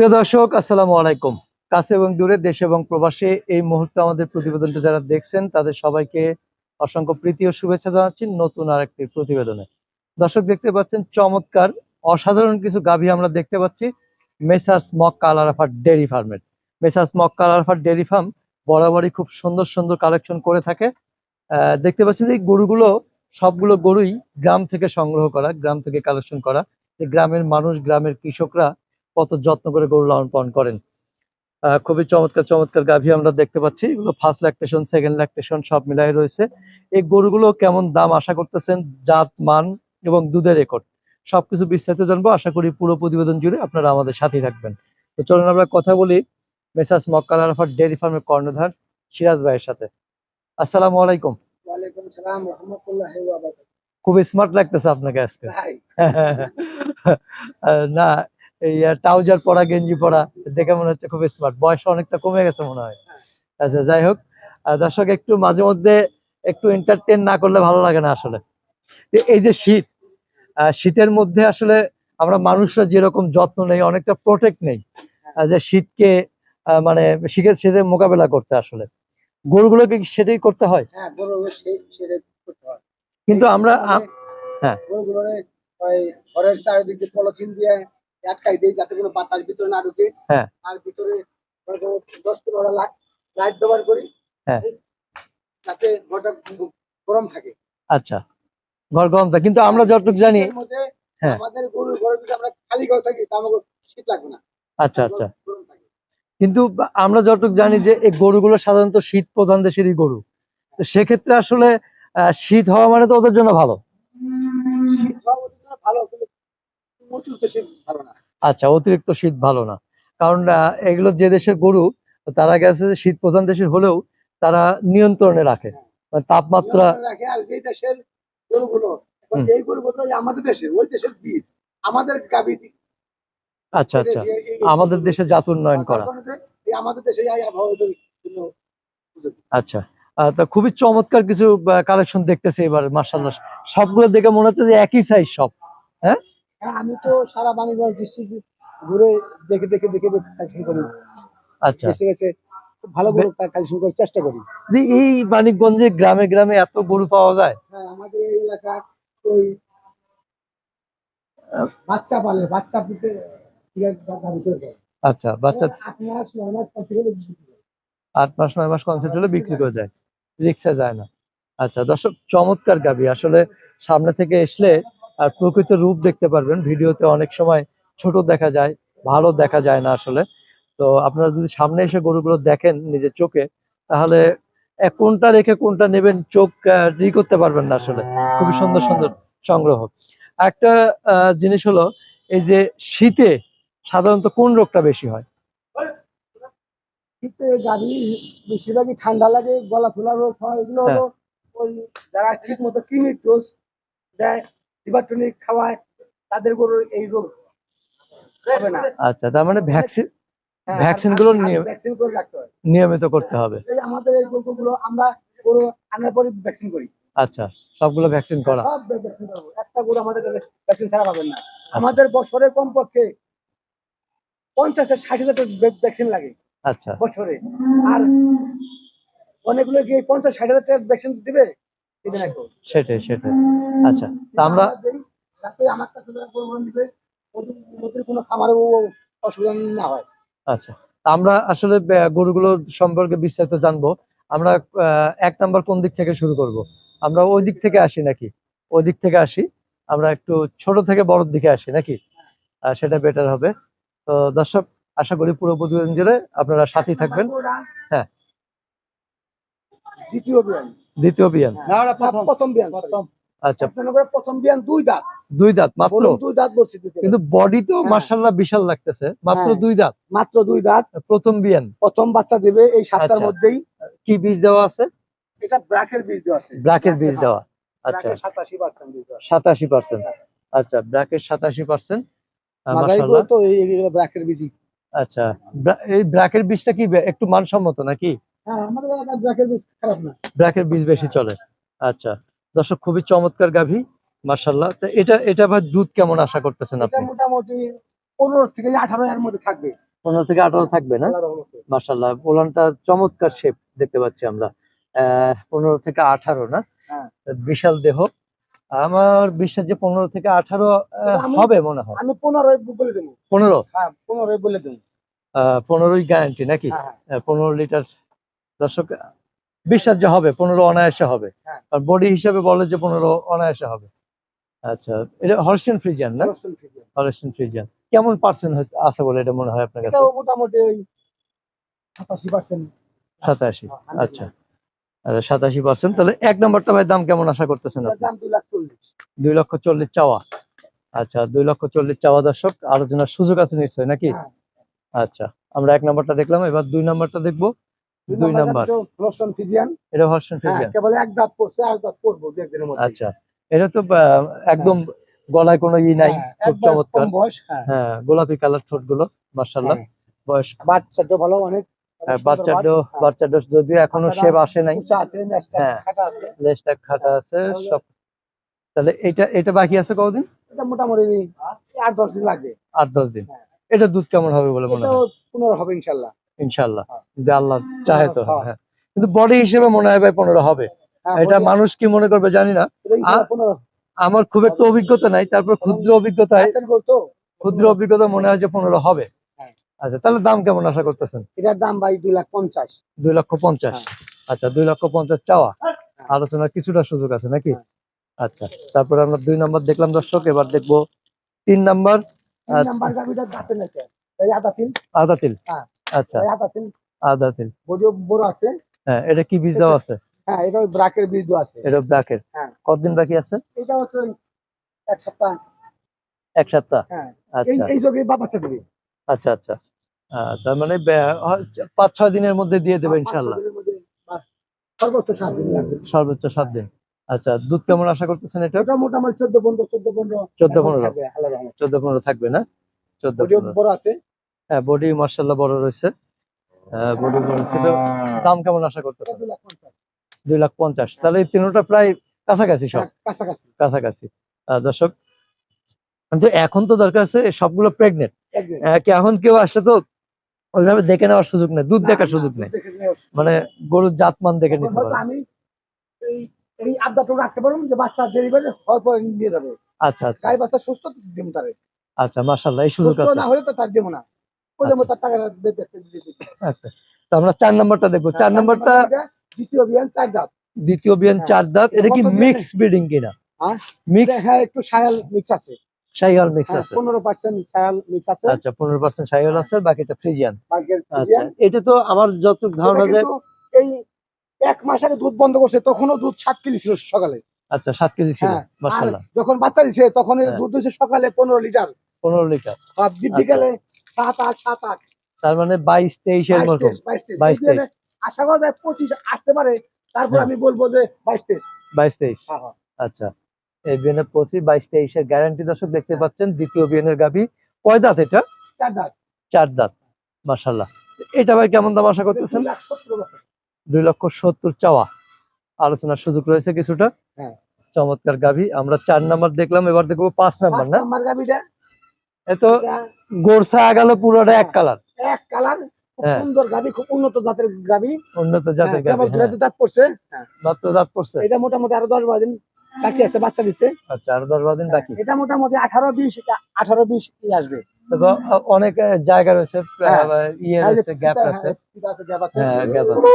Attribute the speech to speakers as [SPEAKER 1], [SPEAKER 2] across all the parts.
[SPEAKER 1] প্রিয় দর্শক, আসসালামু আলাইকুম। কাছে এবং দূরে দেশে এবং প্রবাসে এই মুহূর্তে আমাদের প্রতিবেদনটা যারা দেখছেন, তাদের সবাইকে অসংখ্য প্রীতি ও শুভেচ্ছা জানাচ্ছি নতুন আরেকটি প্রতিবেদনে। দর্শক, দেখতে পাচ্ছেন চমৎকার, অসাধারণ কিছু গাভী আমরা দেখতে পাচ্ছি। মেসাস মক্কা আলারাফার ডেয়ারি ফার্মের মেসাস মক্কা আলারাফার ডেয়ারি ফার্ম বরাবরই খুব সুন্দর সুন্দর কালেকশন করে থাকে। দেখতে পাচ্ছেন এই গরুগুলো সবগুলো গরুই গ্রাম থেকে সংগ্রহ করা, গ্রাম থেকে কালেকশন করা। যে গ্রামের মানুষ, গ্রামের কৃষকরা কত যত্ন করে গরু লালন পালন করেন। খুবই চমৎকার চমৎকার গাভী আমরা দেখতে পাচ্ছি। এগুলো ফার্স্ট ল্যাকটেশন সেকেন্ড ল্যাকটেশন সব মিলাই রয়েছে। এই গরুগুলো কেমন দাম আশা করতেছেন? জাত মান এবং দুধের রেকর্ড। সবকিছু বিস্তারিত জানব। আশা করি পুরো প্রতিবেদন জুড়ে আপনারা আমাদের সাথেই থাকবেন। তো চলুন আমরা কথা বলি মেসাস মক্কাল আরাফার ডেয়ারি ফার্মের কর্ণধার সিরাজ ভাইয়ের সাথে। আসসালামু আলাইকুম। খুব স্মার্ট লাগতেছে আপনাকে আজকে। না এই ট্রাউজার পরা গেঞ্জি পরা দেখে মনে হচ্ছে খুব স্মার্ট বয়স অনেকটা কমে গেছে মনে হয়। আচ্ছা যাই হোক। দর্শক একটু মাঝে মধ্যে একটু এন্টারটেন না করলে ভালো লাগে না আসলে। এই যে শীত শীতের মধ্যে আসলে আমরা মানুষরা যেরকম যত্ন নেই অনেকটা প্রোটেক্ট নেই। যে শীতকে মানে শীতের শীতের মোকাবেলা করতে আসলে। গরুগুলোকে সেটাই করতে হয়?
[SPEAKER 2] হ্যাঁ
[SPEAKER 1] কিন্তু আমরা হ্যাঁ।
[SPEAKER 2] ঘরের চারিদিকে পলিথিন দিয়ে আটকাই দিই যাতে কোনো বাতাস ভিতরে না ঢুকে।
[SPEAKER 1] হ্যাঁ।
[SPEAKER 2] আর ভিতরে দশ পনেরো লাখ লাইট ব্যবহার করি।
[SPEAKER 1] হ্যাঁ।
[SPEAKER 2] যাতে ঘরটা গরম থাকে।
[SPEAKER 1] আচ্ছা ঘর গরম থাকে। কিন্তু আমরা যতটুকু জানি হ্যাঁ।
[SPEAKER 2] আমাদের গরুর ঘরে যদি আমরা খালি ঘর থাকি তা শীত লাগবে না।
[SPEAKER 1] আচ্ছা আচ্ছা। কিন্তু আমরা যতটুকু জানি যে এই গরুগুলো সাধারণত শীত প্রধান দেশেরই গরু। তো সেক্ষেত্রে আসলে আহ, শীত হওয়া মানে তো ওদের জন্য ভালো।
[SPEAKER 2] ভালো কিন্তু অতিরিক্ত শীত ভালো না
[SPEAKER 1] আচ্ছা অতিরিক্ত শীত ভালো না। কারণ এগুলো যে দেশের গরু তারা গেছে শীত প্রধান দেশের হলেও তারা নিয়ন্ত্রণে রাখে। মানে তাপমাত্রা
[SPEAKER 2] রাখে আর যেই দেশের গরুগুলো এই গরুগুলো আমাদের দেশের ওই দেশের বীজ আমাদের গাবি
[SPEAKER 1] আচ্ছা আচ্ছা। আমাদের দেশে জাত উন্নয়ন করা।
[SPEAKER 2] আমাদের দেশে
[SPEAKER 1] আচ্ছা। তা খুবই চমৎকার কিছু কালেকশন দেখতেছি এবার মার্শাল্লাহ সবগুলো দেখে মনে হচ্ছে যে একই সাইজ সব।
[SPEAKER 2] হ্যাঁ, আমি তো সারা বাণীগঞ্জ ডিস্ট্রিক্ট ঘুরে দেখে দেখে দেখে কালেকশন করি।
[SPEAKER 1] আচ্ছা।
[SPEAKER 2] বেছে খুব ভালো গরু কালেকশন করার চেষ্টা করি।
[SPEAKER 1] এই মানিকগঞ্জে গ্রামে গ্রামে এত গরু পাওয়া যায়?
[SPEAKER 2] হ্যাঁ আমাদের এই এলাকা ওই বাচ্চা পালে বাচ্চা দিতে
[SPEAKER 1] আচ্ছা বাচ্চা
[SPEAKER 2] আট মাস নয় মাস
[SPEAKER 1] কনসেপ্ট হলে বিক্রি করে। দেয়। রিক্সা যায় না। আচ্ছা দর্শক চমৎকার গাবি। আসলে সামনে থেকে আসলে আর প্রকৃত রূপ দেখতে পারবেন। ভিডিওতে অনেক সময় ছোট দেখা যায় ভালো দেখা যায় না আসলে। তো আপনারা যদি সামনে এসে গরুগুলো দেখেন নিজের চোখে তাহলে এক কোনটা রেখে কোনটা নেবেন চোখ ই করতে পারবেন না আসলে। খুবই সুন্দর সুন্দর সংগ্রহ। একটা জিনিস হলো এই যে শীতে সাধারণত কোন রোগটা বেশি হয়?
[SPEAKER 2] শীতে গাড়ি বেশিরভাগই ঠান্ডা লাগে গলা ফোলা রোগ হয় এগুলো হলো ওই যারা ঠিক মতো কৃমির ডোজ দেয় খাওয়ায় তাদের গরুর এই রোগ হবে না।
[SPEAKER 1] আচ্ছা তার মানে ভ্যাকসিন
[SPEAKER 2] ভ্যাকসিনগুলো
[SPEAKER 1] ভ্যাকসিন
[SPEAKER 2] করে রাখতে হয়
[SPEAKER 1] নিয়মিত করতে হবে।
[SPEAKER 2] আমাদের এই গরুগুলো আমরা গরু আনার পরে ভ্যাকসিন করি।
[SPEAKER 1] আচ্ছা সবগুলো ভ্যাকসিন করা।
[SPEAKER 2] সব ভ্যাকসিন করব একটা গরু আমাদের কাছে ভ্যাকসিন ছাড়া পাবেন না। আমাদের বছরে কমপক্ষে পঞ্চাশ থেকে ষাট হাজার ভ্যাকসিন লাগে
[SPEAKER 1] আচ্ছা।
[SPEAKER 2] বছরে। আর অনেকগুলো কি পঞ্চাশ ষাট হাজার ভ্যাকসিন দিবে?
[SPEAKER 1] সেটাই সেটাই আচ্ছা তা আমরা
[SPEAKER 2] আমার কাছে কোনো খামারে অসুবিধা না হয়।
[SPEAKER 1] আচ্ছা তা আমরা আসলে গরুগুলো সম্পর্কে বিস্তারিত জানব। আমরা এক নাম্বার কোন দিক থেকে শুরু করব? আমরা ওই দিক থেকে আসি নাকি? ওই দিক থেকে আসি। আমরা একটু ছোট থেকে বড়র দিকে আসি নাকি? সেটা বেটার হবে। তো দর্শক আশা করি পুরো প্রতিবেদন জুড়ে আপনারা সাথেই থাকবেন। হ্যাঁ।
[SPEAKER 2] দ্বিতীয়
[SPEAKER 1] দ্বিতীয় বিয়ান।
[SPEAKER 2] প্রথম। বিয়ান
[SPEAKER 1] আচ্ছা।
[SPEAKER 2] প্রথম বিয়ান দুই দাঁত।
[SPEAKER 1] দুই দাঁত মাত্র?
[SPEAKER 2] দুই দাঁত বলছি
[SPEAKER 1] কিন্তু বডি তো
[SPEAKER 2] হ্যাঁ।
[SPEAKER 1] মার্শাল্লাহ বিশাল লাগতেছে মাত্র
[SPEAKER 2] হ্যাঁ।
[SPEAKER 1] দুই দাঁত?
[SPEAKER 2] মাত্র দুই দাঁত।
[SPEAKER 1] প্রথম বিয়ান।
[SPEAKER 2] প্রথম বাচ্চা দেবে এই সাতটার
[SPEAKER 1] আচ্ছা।
[SPEAKER 2] মধ্যেই।
[SPEAKER 1] কি বীজ দেওয়া আছে?
[SPEAKER 2] এটা বীজ দেওয়া আছে।
[SPEAKER 1] বীজ দেওয়া। আচ্ছা।
[SPEAKER 2] সাতাশি পার্সেন্ট।
[SPEAKER 1] সাতাশি আচ্ছা সাতাশি পার্সেন্ট
[SPEAKER 2] তো এই বীজই।
[SPEAKER 1] আচ্ছা। এই বীজটা কি একটু মানসম্মত নাকি?
[SPEAKER 2] ব্র্যাকের বীজ
[SPEAKER 1] বেশি চলে। আচ্ছা দর্শক খুবই চমৎকার গাভী মার্শাল্লাহ তো এটা এটা ভাই দুধ কেমন আশা করতেছেন আপনি?
[SPEAKER 2] মোটামুটি পনেরো থেকে আঠারো এর মধ্যে থাকবে।
[SPEAKER 1] পনেরো থেকে আঠারো থাকবে না? মার্শাল্লাহ ওলানটা চমৎকার শেপ দেখতে পাচ্ছি আমরা। পনেরো থেকে আঠারো না?
[SPEAKER 2] হ্যাঁ।
[SPEAKER 1] বিশাল দেহ। আমার বিশ্বাস যে পনেরো থেকে আঠারো হবে মনে হয়।
[SPEAKER 2] আমি পনেরোই বলে দেবো।
[SPEAKER 1] পনেরো?
[SPEAKER 2] হ্যাঁ পনেরোই বলে দেবো।
[SPEAKER 1] আহ, পনেরোই গ্যারান্টি নাকি?
[SPEAKER 2] হ্যাঁ হ্যাঁ।
[SPEAKER 1] পনেরো লিটার দর্শক বিশ্বাস যে হবে পনেরো অনায়াসে হবে।
[SPEAKER 2] হ্যাঁ।
[SPEAKER 1] আর বডি হিসেবে বলে যে পনেরো অনায়াসে হবে। আচ্ছা এটা হর্ষিয়ান ফ্রিজিয়ান না?
[SPEAKER 2] থেকে।
[SPEAKER 1] ফ্রিজিয়ান কেমন পার্সেন্ট আছে বলে এটা মনে হয় আপনার কাছে?
[SPEAKER 2] মোটামুটি ওই সাতাশি পার্সেন্ট
[SPEAKER 1] সাতাশি আচ্ছা। আচ্ছা সাতাশি পার্সেন্ট তাহলে এক নম্বরটা ভাই দাম কেমন আশা করতেছেন
[SPEAKER 2] দুই
[SPEAKER 1] লক্ষ চল্লিশ চাওয়া। আচ্ছা দুই লক্ষ চল্লিশ চাওয়া দর্শক আলোচনার সুযোগ আছে নিশ্চয় নাকি?
[SPEAKER 2] হ্যাঁ।
[SPEAKER 1] আচ্ছা আমরা এক নম্বরটা দেখলাম এবার দুই নম্বরটা দেখব। দুই নাম্বার
[SPEAKER 2] ফিজিয়ান
[SPEAKER 1] এটা হর্ষণ
[SPEAKER 2] হ্যাঁ
[SPEAKER 1] ফিজিয়ান
[SPEAKER 2] কেবল এক দাঁত পড়ছে আর দাঁত পড়ব দু একদিনের মধ্যে
[SPEAKER 1] আচ্ছা। এটা তো একদম গলায় কোনো ই নাই
[SPEAKER 2] হ্যাঁ,
[SPEAKER 1] খুব চমৎকার।
[SPEAKER 2] বয়স হ্যাঁ।
[SPEAKER 1] হ্যাঁ গোলাপি কালার ঠোঁটগুলো মার্শাল্লাহ
[SPEAKER 2] হ্যাঁ।
[SPEAKER 1] বয়স
[SPEAKER 2] বাচ্চাটা ভালো অনেক
[SPEAKER 1] হ্যাঁ,
[SPEAKER 2] হ্যাঁ।
[SPEAKER 1] যদিও
[SPEAKER 2] এখনও
[SPEAKER 1] শেপ আসে নাই। হ্যাঁ।
[SPEAKER 2] খাটা আছে।
[SPEAKER 1] লেজটা খাটা আছে সব তাহলে এটা এটা বাকি আছে কতদিন?
[SPEAKER 2] এটা মোটামুটি আট দশ দিন লাগবে।
[SPEAKER 1] আট দশ দিন।
[SPEAKER 2] হ্যাঁ।
[SPEAKER 1] এটা দুধ কেমন হবে বলে মনে হয়?
[SPEAKER 2] পনেরো হবে ইনশাল্লাহ
[SPEAKER 1] ইনশাল্লাহ
[SPEAKER 2] হ্যাঁ।
[SPEAKER 1] যদি আল্লাহ চাহে তো
[SPEAKER 2] হ্যাঁ।
[SPEAKER 1] হ্যাঁ। কিন্তু বডি হিসেবে মনে হয় ভাই পনেরো হবে।
[SPEAKER 2] হ্যাঁ,
[SPEAKER 1] এটা মানুষ কি মনে করবে জানি না। আমার খুব একটা অভিজ্ঞতা নাই তারপর ক্ষুদ্র অভিজ্ঞতায় ক্ষুদ্র অভিজ্ঞতা মনে হয় যে পনেরো হবে। আচ্ছা তাহলে দাম কেমন আশা করতেছেন?
[SPEAKER 2] এটার দাম ভাই দুই লাখ পঞ্চাশ।
[SPEAKER 1] দুই লক্ষ পঞ্চাশ। আচ্ছা দুই লক্ষ পঞ্চাশ চাওয়া। আলোচনার কিছুটা সুযোগ আছে নাকি। আচ্ছা তারপরে আমরা দুই নাম্বার দেখলাম দর্শক এবার দেখব তিন নাম্বার আচ্ছা।
[SPEAKER 2] আদা তিন
[SPEAKER 1] আদা তিল।
[SPEAKER 2] হ্যাঁ।
[SPEAKER 1] আচ্ছা।
[SPEAKER 2] আদা
[SPEAKER 1] তিল
[SPEAKER 2] বড় বড় আছে।
[SPEAKER 1] হ্যাঁ এটা কি বীজ আছে?
[SPEAKER 2] হ্যাঁ এটা ব্রাকের বীজ আছে।
[SPEAKER 1] এটা
[SPEAKER 2] হ্যাঁ।
[SPEAKER 1] কতদিন বাকি আছে?
[SPEAKER 2] এটা হচ্ছে এক সপ্তাহ।
[SPEAKER 1] এক সপ্তাহ?
[SPEAKER 2] হ্যাঁ।
[SPEAKER 1] আচ্ছা।
[SPEAKER 2] এই যোগে বাচ্চা দেবে
[SPEAKER 1] আচ্ছা আচ্ছা। তার মানে পাঁচ ছয় দিনের মধ্যে দিয়ে দেবে ইনশাল্লাহ
[SPEAKER 2] সর্বোচ্চ সাত দিন লাগবে।
[SPEAKER 1] সর্বোচ্চ সাত দিন। আচ্ছা দুধ কেমন আশা করতেছেন এটা
[SPEAKER 2] এটা মোটামুটি চোদ্দ পনেরো চোদ্দ পনেরো
[SPEAKER 1] 14 15
[SPEAKER 2] থাকবে,
[SPEAKER 1] চোদ্দ পনেরো থাকবে না? চোদ্দ
[SPEAKER 2] বড় আছে।
[SPEAKER 1] হ্যাঁ বডি মার্শাল্লাহ বড় রয়েছে। বডি বড় রয়েছে। তো দাম কেমন আশা করতে
[SPEAKER 2] দুই লাখ পঞ্চাশ।
[SPEAKER 1] তাহলে এই তিনটা প্রায় কাছাকাছি সব।
[SPEAKER 2] হ্যাঁ, কাছাকাছি।
[SPEAKER 1] কাছাকাছি। দর্শক কিন্তু এখন তো দরকার আছে সবগুলো প্রেগনেন্ট
[SPEAKER 2] একদিন।
[SPEAKER 1] এখন কেউ আসলে তো ওইভাবে দেখে নেওয়ার সুযোগ নেই দুধ দেখার সুযোগ নেই। মানে। গরুর জাতমান দেখে নিতে পারে
[SPEAKER 2] আমি এই এই আবদাটা রাখতে পারব যে বাচ্চা ডেলিভারি হওয়ার পরে নিয়ে যাবে।
[SPEAKER 1] আচ্ছা আচ্ছা।
[SPEAKER 2] গাই বাচ্চা সুস্থ দিব তারে।
[SPEAKER 1] আচ্ছা মার্শাল্লাহ এই সুযোগ আছে।
[SPEAKER 2] না হলে তো তার দেবো না
[SPEAKER 1] আচ্ছা। তো আমরা চার নাম্বারটা দেখব। চার
[SPEAKER 2] এটা দ্বিতীয় বিয়ান চার দাঁত।
[SPEAKER 1] দ্বিতীয় বিয়ান
[SPEAKER 2] হ্যাঁ।
[SPEAKER 1] চার দাঁত। এটা কি মিক্স ব্রিডিং কিনা?
[SPEAKER 2] হ্যাঁ?
[SPEAKER 1] মিক্স
[SPEAKER 2] হ্যাঁ একটু সায়াল মিক্স আছে।
[SPEAKER 1] শাহিওয়াল মিক্স আছে।
[SPEAKER 2] পনেরো পার্সেন্ট সায়াল মিক্স আছে।
[SPEAKER 1] আচ্ছা পনেরো পার্সেন্ট শাহিওয়াল আছে বাকিটা ফ্রিজিয়ান আচ্ছা এটা তো আমার যত ধারণা যে
[SPEAKER 2] এই এক মাস আগে দুধ বন্ধ করছে তখনও দুধ সাত কেজি ছিল সকালে।
[SPEAKER 1] আচ্ছা সাত কেজি ছিল
[SPEAKER 2] হ্যাঁ, যখন বাচ্চা দিছে তখন
[SPEAKER 1] হ্যাঁ।
[SPEAKER 2] দুধ দিচ্ছে সকালে পনেরো লিটার।
[SPEAKER 1] পনেরো লিটার।
[SPEAKER 2] আর বিকালে সাত আট সাত আট।
[SPEAKER 1] তার মানে বাইশ তেইশের মতো।
[SPEAKER 2] বাইশ তেইশ। আশা করা যায় পঁচিশ আসতে পারে তারপর
[SPEAKER 1] হ্যাঁ।
[SPEAKER 2] আমি বলব যে বাইশ তেইশ।
[SPEAKER 1] বাইশ তেইশ।
[SPEAKER 2] হ্যাঁ, হ্যাঁ।
[SPEAKER 1] আচ্ছা। এই বিএনের পঁচিশ বাইশ তেইশের গ্যারান্টি দর্শক দেখতে পাচ্ছেন দ্বিতীয় বিএনের গাভি। কয় দাঁত এটা?
[SPEAKER 2] চার দাঁত।
[SPEAKER 1] চার দাঁত। মার্শাল্লাহ এটা ভাই কেমন দাম আশা করতেছেন?
[SPEAKER 2] দুই
[SPEAKER 1] লক্ষ সত্তর চাওয়া। আলোচনার সুযোগ রয়েছে কিছুটা। চমৎকার গাভি। আমরা চার নাম্বার দেখলাম এবার দেখব পাঁচ নাম্বার না? এত গোরসা আগালো পুরোটা এক কালার।
[SPEAKER 2] এক কালার
[SPEAKER 1] হ্যাঁ।
[SPEAKER 2] সুন্দর খুব উন্নত জাতের গাভি
[SPEAKER 1] উন্নত জাতের
[SPEAKER 2] হ্যাঁ,
[SPEAKER 1] হ্যাঁ।
[SPEAKER 2] দাঁত পড়ছে। হ্যাঁ,
[SPEAKER 1] মাত্র দাঁত পড়ছে।
[SPEAKER 2] এটা মোটামুটি আরও দশ বারো দিন বাকি আছে বাচ্চা দিতে।
[SPEAKER 1] আচ্ছা আর দশ বারো দিন বাকি।
[SPEAKER 2] এটা মোটামুটি আঠারো বিশ আঠারো বিশ আসবে।
[SPEAKER 1] অনেক জায়গা রয়েছে
[SPEAKER 2] হ্যাঁ।
[SPEAKER 1] ইয়ে
[SPEAKER 2] হ্যাঁ,
[SPEAKER 1] রয়েছে গ্যাপ
[SPEAKER 2] হ্যাঁ,
[SPEAKER 1] আছে। হ্যাঁ গ্যাপ আছে।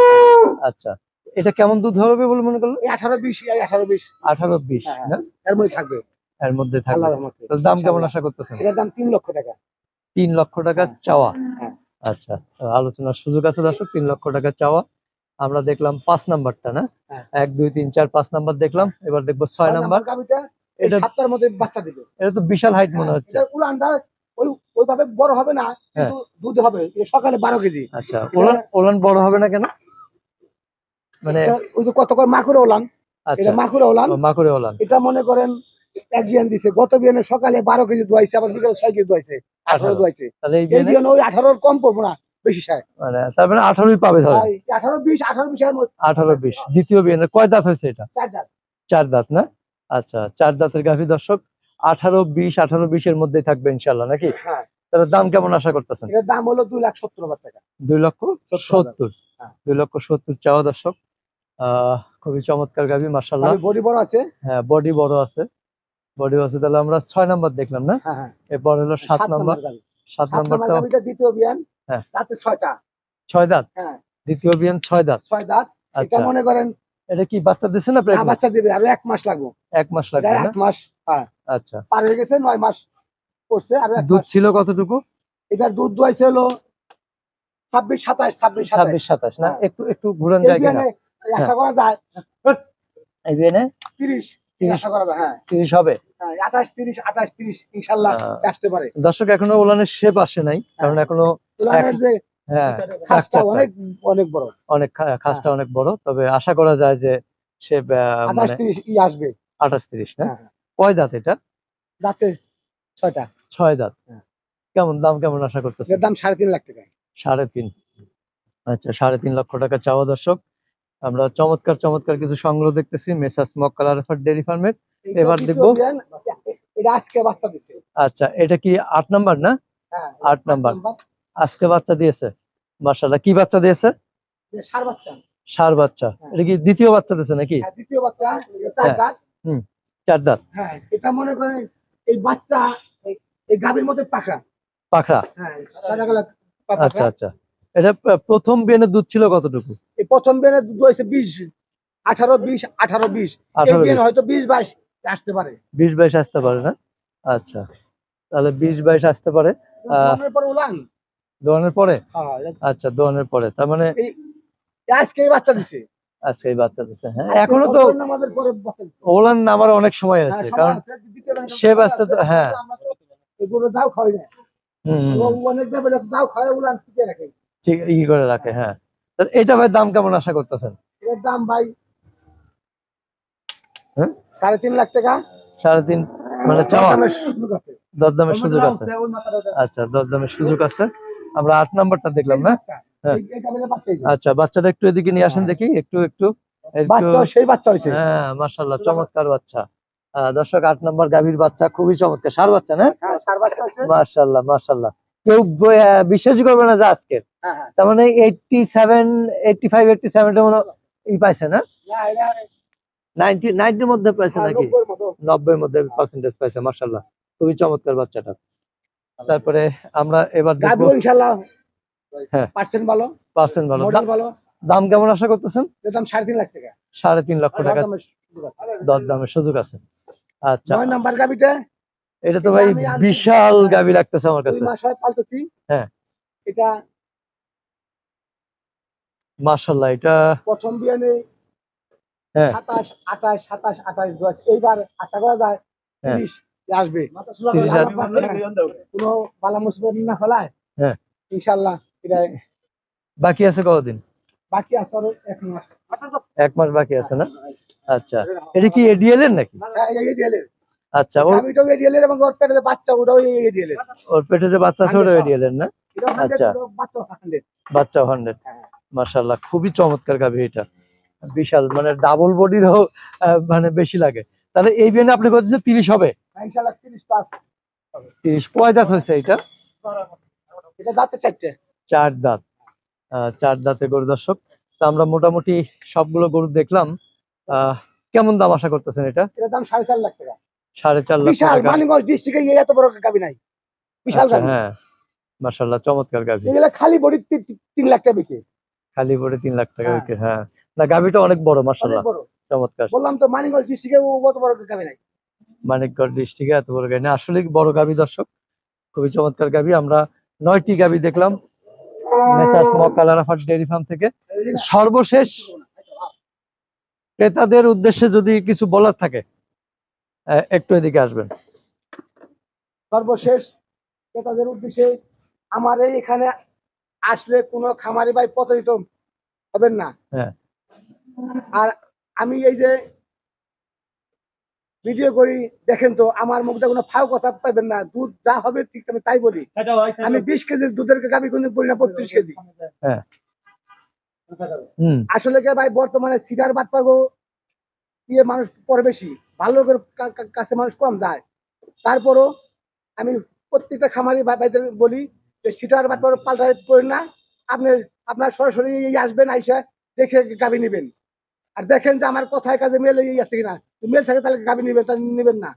[SPEAKER 1] আচ্ছা এটা কেমন দুধ হবে বলে মনে করল
[SPEAKER 2] আঠারো বিশ আঠারো বিশ।
[SPEAKER 1] আঠারো বিশ
[SPEAKER 2] হ্যাঁ, এর মধ্যে থাকবে।
[SPEAKER 1] এর মধ্যে থাকবে। দাম কেমন আশা করতেছেন?
[SPEAKER 2] এটার দাম তিন লক্ষ টাকা।
[SPEAKER 1] তিন লক্ষ টাকা
[SPEAKER 2] হ্যাঁ,
[SPEAKER 1] চাওয়া।
[SPEAKER 2] হ্যাঁ।
[SPEAKER 1] আচ্ছা আলোচনার সুযোগ আছে দর্শক তিন লক্ষ টাকা চাওয়া। আমরা দেখলাম পাঁচ নাম্বারটা না?
[SPEAKER 2] হ্যাঁ।
[SPEAKER 1] এক দুই তিন চার পাঁচ নাম্বার দেখলাম এবার দেখব ছয় নাম্বার। এটা-
[SPEAKER 2] মধ্যে বাচ্চা দিবে।
[SPEAKER 1] এটা তো বিশাল হাইট মনে হচ্ছে।
[SPEAKER 2] উলানটা ওই ওইভাবে বড় হবে না কিন্তু দুধ হবে। সকালে বারো কেজি।
[SPEAKER 1] আচ্ছা ওলান ওলান বড় হবে না কেন? মানে
[SPEAKER 2] ওই যে কত করে মাকুরে ওলান
[SPEAKER 1] আচ্ছা।
[SPEAKER 2] মাকুরে ওলান
[SPEAKER 1] মাকুরে ওলান
[SPEAKER 2] এটা মনে করেন এক বিয়ান দিছে। গত বিয়ানে সকালে বারো কেজি দোয়াইছে আবার বিকালে ছয় কেজি দোয়াইছে আঠারো। দোয়াইছে
[SPEAKER 1] এই বিয়ানে
[SPEAKER 2] ওই আঠারোর কম না বেশি
[SPEAKER 1] মানে তার মানে আঠারোই পাবে ধরে
[SPEAKER 2] আঠারো বিশ আঠারো মধ্যে।
[SPEAKER 1] বিশ দ্বিতীয় বিয়ানে কয় দাঁত হয়েছে এটা?
[SPEAKER 2] চার দাঁত।
[SPEAKER 1] চার দাঁত না? আচ্ছা চার দাঁতের গাভী দর্শক আঠারো বিশ আঠারো বিশের মধ্যেই থাকবে ইনশাল্লাহ নাকি?
[SPEAKER 2] হ্যাঁ।
[SPEAKER 1] তাহলে দাম কেমন আশা করতেছেন?
[SPEAKER 2] দাম হলো দুই লাখ সত্তর হাজার টাকা।
[SPEAKER 1] দুই লক্ষ।
[SPEAKER 2] সত্তর হ্যাঁ।
[SPEAKER 1] দুই লক্ষ সত্তর চাওয়া দর্শক। আহ খুবই চমৎকার গাভি মার্শাল্লাহ
[SPEAKER 2] বডি বড় আছে?
[SPEAKER 1] হ্যাঁ বডি বড় আছে। বডি আছে তাহলে আমরা ছয় নাম্বার দেখলাম না?
[SPEAKER 2] হ্যাঁ হ্যাঁ।
[SPEAKER 1] এরপর হলো সাত নাম্বার। সাত
[SPEAKER 2] নাম্বার
[SPEAKER 1] নাম্বারটা
[SPEAKER 2] দ্বিতীয় বিয়ান
[SPEAKER 1] হ্যাঁ।
[SPEAKER 2] তাতে ছয়টা।
[SPEAKER 1] ছয় দাঁত?
[SPEAKER 2] হ্যাঁ।
[SPEAKER 1] দ্বিতীয় বিয়ান ছয় দাঁত।
[SPEAKER 2] ছয় দাঁত। এটা
[SPEAKER 1] আচ্ছা
[SPEAKER 2] মনে করেন
[SPEAKER 1] এটা কি বাচ্চা দিচ্ছে না প্রেগনেন্ট?
[SPEAKER 2] বাচ্চা দিবে। আরও এক মাস লাগবে।
[SPEAKER 1] এক মাস লাগবে
[SPEAKER 2] এক মাস হ্যাঁ।
[SPEAKER 1] আচ্ছা।
[SPEAKER 2] পার হয়ে গেছে নয় মাস করছে আর
[SPEAKER 1] দুধ ছিল কতটুকু?
[SPEAKER 2] এটার দুধ দোয়াইছে হলো ছাব্বিশ সাতাশ ছাব্বিশ
[SPEAKER 1] ছাব্বিশ সাতাশ না। একটু একটু ঘুরান যায়
[SPEAKER 2] আশা করা যায়।
[SPEAKER 1] এই বিয়ানে?
[SPEAKER 2] তিরিশ।
[SPEAKER 1] তিরিশ।
[SPEAKER 2] হ্যাঁ।
[SPEAKER 1] হবে?
[SPEAKER 2] হ্যাঁ, আঠাশ তিরিশ আঠাশ তিরিশ ইনশাল্লাহ আসতে পারে।
[SPEAKER 1] দর্শক এখনও ওলানের শেপ আসে নাই কারণ
[SPEAKER 2] এখনও
[SPEAKER 1] হ্যাঁ
[SPEAKER 2] অনেক অনেক বড়।
[SPEAKER 1] অনেক খাসটা অনেক বড় তবে আশা করা যায় যে সে মানে
[SPEAKER 2] আসবে।
[SPEAKER 1] আঠাশ তিরিশ না?
[SPEAKER 2] হ্যাঁ, হ্যাঁ।
[SPEAKER 1] কয় দাঁত এটা?
[SPEAKER 2] দাঁতে ছয়টা।
[SPEAKER 1] ছয় দাঁত।
[SPEAKER 2] হ্যাঁ।
[SPEAKER 1] কেমন দাম কেমন আশা করতেছে
[SPEAKER 2] দাম সাড়ে তিন লাখ টাকা
[SPEAKER 1] সাড়ে তিন। আচ্ছা সাড়ে তিন লক্ষ টাকা চাওয়া দর্শক। আমরা চমৎকার চমৎকার কিছু সংগ্রহ দেখতেছি মেসাস মক্কাল আরফার ডেয়ারি ফার্মের এবার দেখব।
[SPEAKER 2] এটা আজকে বাচ্চা দিছে।
[SPEAKER 1] আচ্ছা এটা কি আট নাম্বার না?
[SPEAKER 2] হ্যাঁ
[SPEAKER 1] আট নাম্বার। আজকে বাচ্চা দিয়েছে। মার্শাল্লাহ কি বাচ্চা দিয়েছে?
[SPEAKER 2] ষাঁড় বাচ্চা।
[SPEAKER 1] সার বাচ্চা।
[SPEAKER 2] হ্যাঁ।
[SPEAKER 1] এটা কি দ্বিতীয় বাচ্চা দিয়েছে নাকি?
[SPEAKER 2] হ্যাঁ, দ্বিতীয় বাচ্চা এটা চার। দাঁত হ্যাঁ এটা মনে করেন এই বাচ্চা এই- গাভীর মধ্যে পাখা। হ্যাঁ পাখা।
[SPEAKER 1] আচ্ছা আচ্ছা। এটা প্রথম বিয়ানের দুধ ছিল কতটুকু?
[SPEAKER 2] এই প্রথম বেনে দুধ হয়েছে বিশ আঠারো বিশ আঠারো বিশ। হয়তো বিশ বাইশ আসতে পারে।
[SPEAKER 1] বিশ বাইশ আসতে পারে না? আচ্ছা। তাহলে বিশ বাইশ আসতে পারে।
[SPEAKER 2] উলান।
[SPEAKER 1] দোয়ানের পরে?
[SPEAKER 2] হ্যাঁ
[SPEAKER 1] আচ্ছা দোয়ানের পরে। তার মানে
[SPEAKER 2] আজকে বাচ্চা দিছে।
[SPEAKER 1] আজকে বাচ্চা দিচ্ছে হ্যাঁ। এখনও তো
[SPEAKER 2] দিছে।
[SPEAKER 1] ওলান নামার অনেক সময়
[SPEAKER 2] হ্যাঁ,
[SPEAKER 1] আছে। কারণ
[SPEAKER 2] দ্বিতীয় বেলায়
[SPEAKER 1] সে বাচ্চা তো- হ্যাঁ।
[SPEAKER 2] এগুলো যাও খাওয়াই না। অনেক যাও খাওয়াই উলান
[SPEAKER 1] ঠিক ই করে রাখে হ্যাঁ। এটা ভাই দাম কেমন আশা করতেছেন?
[SPEAKER 2] এর দাম ভাই
[SPEAKER 1] হ্যাঁ?
[SPEAKER 2] সাড়ে তিন লাখ টাকা।
[SPEAKER 1] সাড়ে তিন মানে চাওয়া?
[SPEAKER 2] দামের সুযোগ আছে।
[SPEAKER 1] দরদামের সুযোগ আছে। আচ্ছা দরদামের সুযোগ আছে। আমরা আট নাম্বারটা দেখলাম না? হ্যাঁ। আচ্ছা বাচ্চাটা একটু এদিকে নিয়ে আসেন দেখি একটু একটু
[SPEAKER 2] বাচ্চা সেই বাচ্চা হয়েছে
[SPEAKER 1] হ্যাঁ মাশাল্লাহ চমৎকার বাচ্চা। দর্শক আট নম্বর গাভীর বাচ্চা খুবই চমৎকার। সার বাচ্চা না?
[SPEAKER 2] হ্যাঁ সার
[SPEAKER 1] কেউ বিশ্বাসই করবে না যে আজকে
[SPEAKER 2] হ্যাঁ হ্যাঁ।
[SPEAKER 1] তার মানে eighty seven eighty five eighty সেভেনটা মনে ই পাইছে না?
[SPEAKER 2] না,
[SPEAKER 1] নাইনটি নাইনটির মধ্যে পাইছে
[SPEAKER 2] হ্যাঁ,
[SPEAKER 1] নাকি?
[SPEAKER 2] নব্বইয়ের
[SPEAKER 1] মধ্যে পার্সেন্টেজ পাইছে মাশাল্লাহ খুবই চমৎকার বাচ্চাটা। তারপরে আমরা এবার দেখব হ্যাঁ।
[SPEAKER 2] পার্সেন্ট ভালো
[SPEAKER 1] পার্সেন্ট ভালো। দাম-
[SPEAKER 2] ভালো।
[SPEAKER 1] দাম কেমন আশা করতেছেন?
[SPEAKER 2] দাম সাড়ে তিন লাখ টাকা।
[SPEAKER 1] সাড়ে তিন লক্ষ টাকা। দর দামের সুযোগ আছে। আচ্ছা।
[SPEAKER 2] নয় নাম্বার
[SPEAKER 1] এটা তো ভাই। বিশাল গাবি লাগতেছে আমার কাছে।
[SPEAKER 2] হ্যাঁ। এটা
[SPEAKER 1] মাশাল্লাহ এটা
[SPEAKER 2] প্রথম বিয়ানে
[SPEAKER 1] হ্যাঁ।
[SPEAKER 2] সাতাশ আঠাশ সাতাশ আঠাশ দশ। এইবার আশা করা যায়
[SPEAKER 1] হ্যাঁ।
[SPEAKER 2] তিরিশ আসবে। কোনো বালা মুসিবত না ফেলায়।
[SPEAKER 1] হ্যাঁ।
[SPEAKER 2] ইনশাল্লাহ এটা
[SPEAKER 1] বাকি আছে কতদিন?
[SPEAKER 2] বাকি আছে আরও এক মাস।
[SPEAKER 1] এক মাস বাকি আছে না? আচ্ছা। এটা কি এডিএল এর নাকি?
[SPEAKER 2] হ্যাঁ, এই এর।
[SPEAKER 1] আচ্ছা ওর
[SPEAKER 2] গাভিটাও ADL এর এবং ওর পেটে যে বাচ্চা ওটাও ADL এর।
[SPEAKER 1] ওর পেটে যে বাচ্চা আছে ওটা
[SPEAKER 2] Hundred,
[SPEAKER 1] এডিএল এর না? আচ্ছা।
[SPEAKER 2] বাচ্চা 100
[SPEAKER 1] বাচ্চা হান্ড্রেড।
[SPEAKER 2] হ্যাঁ।
[SPEAKER 1] মাশাল্লাহ খুবই চমৎকার গাভী এটা। বিশাল মানে ডাবল বডিরও মানে বেশি লাগে। তাহলে এই বিয়ানে আপনি বলছেন তিরিশ হবে?
[SPEAKER 2] ইনশাল্লাহ 30 প্লাস
[SPEAKER 1] তিরিশ কয় দাঁত হয়েছে এটা?
[SPEAKER 2] এটা দাঁতে চারটে।
[SPEAKER 1] চার দাঁত। চার দাঁতে গরু দর্শক। তা আমরা মোটামুটি সবগুলো গরু দেখলাম। আহ, কেমন দাম আশা করতেছেন এটা?
[SPEAKER 2] দাম সাড়ে চার লাখ টাকা।
[SPEAKER 1] সাড়ে চার লক্ষ
[SPEAKER 2] বিশাল
[SPEAKER 1] টাকা।
[SPEAKER 2] মানিকগঞ্জ ডিস্ট্রিক্টে এত বড় গাভি নাই। বিশাল
[SPEAKER 1] আচ্ছা, হ্যাঁ চমৎকার
[SPEAKER 2] এগুলা খালি বডি লাখ টাকা
[SPEAKER 1] খালি লাখ টাকা
[SPEAKER 2] হ্যাঁ।
[SPEAKER 1] বিক্রি হ্যাঁ। না অনেক বড় চমৎকার।
[SPEAKER 2] বললাম তো মানিকগঞ্জ ডিস্ট্রিক্টে অত বড় গাভি নাই।
[SPEAKER 1] মানিকগড় ডিস্ট্রিক্টে এত বড় না আসলে বড় গাভী দর্শক খুবই চমৎকার গাভী আমরা নয়টি গাভী দেখলাম। ডেয়ারি ফার্ম থেকে। সর্বশেষ ক্রেতাদের উদ্দেশ্যে যদি কিছু বলার থাকে একটু এদিকে আসবেন।
[SPEAKER 2] সর্বশেষ ক্রেতাদের উদ্দেশ্যে আমার এই এখানে আসলে কোনো খামারি ভাই প্রতারিত হবেন না।
[SPEAKER 1] হ্যাঁ।
[SPEAKER 2] আর আমি এই যে ভিডিও করি দেখেন তো আমার মুখটা কোনো ফাও কথা পাবেন না। দুধ যা হবে ঠিক আমি তাই বলি। আমি বিশ কেজির দুধের গাবি কোনো বলি না বত্রিশ কেজি।
[SPEAKER 1] হ্যাঁ।
[SPEAKER 2] আসলে কি ভাই বর্তমানে সিটার বাদ পাবো ইয়ে মানুষ পরে বেশি। ভালো লোকের কাছে মানুষ কম যায়। তারপরও আমি প্রত্যেকটা খামারি ভাই ভাইদের বলি যে সিটার ব্যাপার পাল্টায় করেন না। আপনি আপনার সরাসরি আসবেন আইসা দেখে গাবি নেবেন। আর দেখেন যে আমার কথায় কাজে মেল আছে কিনা। মেল থাকে তাহলে গাবি নেবেন তাহলে নেবেন না।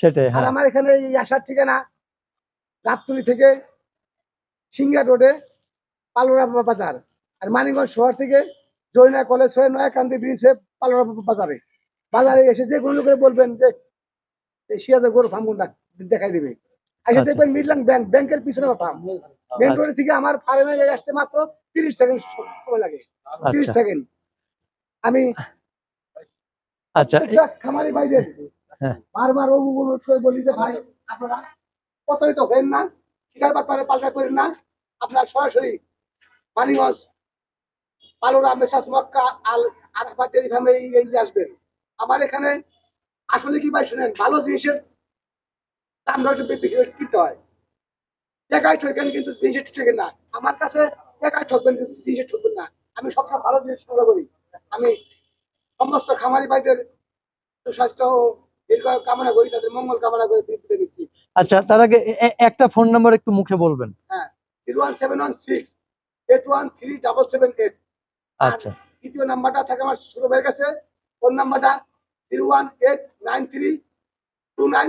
[SPEAKER 1] সেটাই
[SPEAKER 2] আর
[SPEAKER 1] হ্যাঁ
[SPEAKER 2] আমার এখানে এই আসার ঠিকানা রাততুলি থেকে সিঙ্গা রোডে পালোরা বাজার। আর মানিকগঞ্জ শহর থেকে জৈনা কলেজ হয়ে নয়াকান্দি ব্রিজ হয়ে পালোরা বাজারে। বাজারে এসে যে কোনো লোকের বলবেন যে এই গরু ফার্ম কোনটা দেখাই দিবে। আগে
[SPEAKER 1] আচ্ছা।
[SPEAKER 2] দেখবেন মিডলাম ব্যাংক ব্যাংকের পিছনে ফার্ম মেন রোড থেকে আমার ফার্মে আসতে মাত্র তিরিশ সেকেন্ড সময় লাগে। তিরিশ
[SPEAKER 1] আচ্ছা
[SPEAKER 2] সেকেন্ড। আমি
[SPEAKER 1] আচ্ছা
[SPEAKER 2] খামারি ভাইদের
[SPEAKER 1] হ্যাঁ।
[SPEAKER 2] বারবার অনুরোধ করে বলি যে ভাই আপনারা প্রতারিত হবেন না শিকার ব্যাপারে পাল্টা করেন না। আপনার সরাসরি মানিগঞ্জ পালোরা মেসাস মক্কা আল আরাফাত টেরি ফার্মে এই আসবেন। আমার এখানে আসলে কি ভাই শুনেন ভালো জিনিসের দামটা একটু কিনতে হয়। টাকায় ঠকেন কিন্তু জিনিসের ঠকেন না। আমার কাছে টাকায় ঠকবেন কিন্তু জিনিসের ঠকবেন না। আমি সবসময় ভালো জিনিস সংগ্রহ করি। আমি সমস্ত খামারি ভাইদের সুস্বাস্থ্য ও দীর্ঘ কামনা করি তাদের মঙ্গল কামনা করে বিরতিতে দিচ্ছি
[SPEAKER 1] আচ্ছা তার আগে একটা ফোন নাম্বার একটু মুখে বলবেন।
[SPEAKER 2] হ্যাঁ zero one seven one six eight one three double seven eight.
[SPEAKER 1] আচ্ছা।
[SPEAKER 2] দ্বিতীয় নাম্বারটা থাকে আমার ভাইয়ের কাছে। ফোন নাম্বারটা zero one eight nine three two nine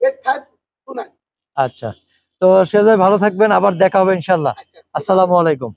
[SPEAKER 2] eight five two nine.
[SPEAKER 1] আচ্ছা। তো সে ভালো থাকবেন আবার দেখা হবে ইনশাল্লাহ।
[SPEAKER 2] আচ্ছা
[SPEAKER 1] আসসালামু আলাইকুম।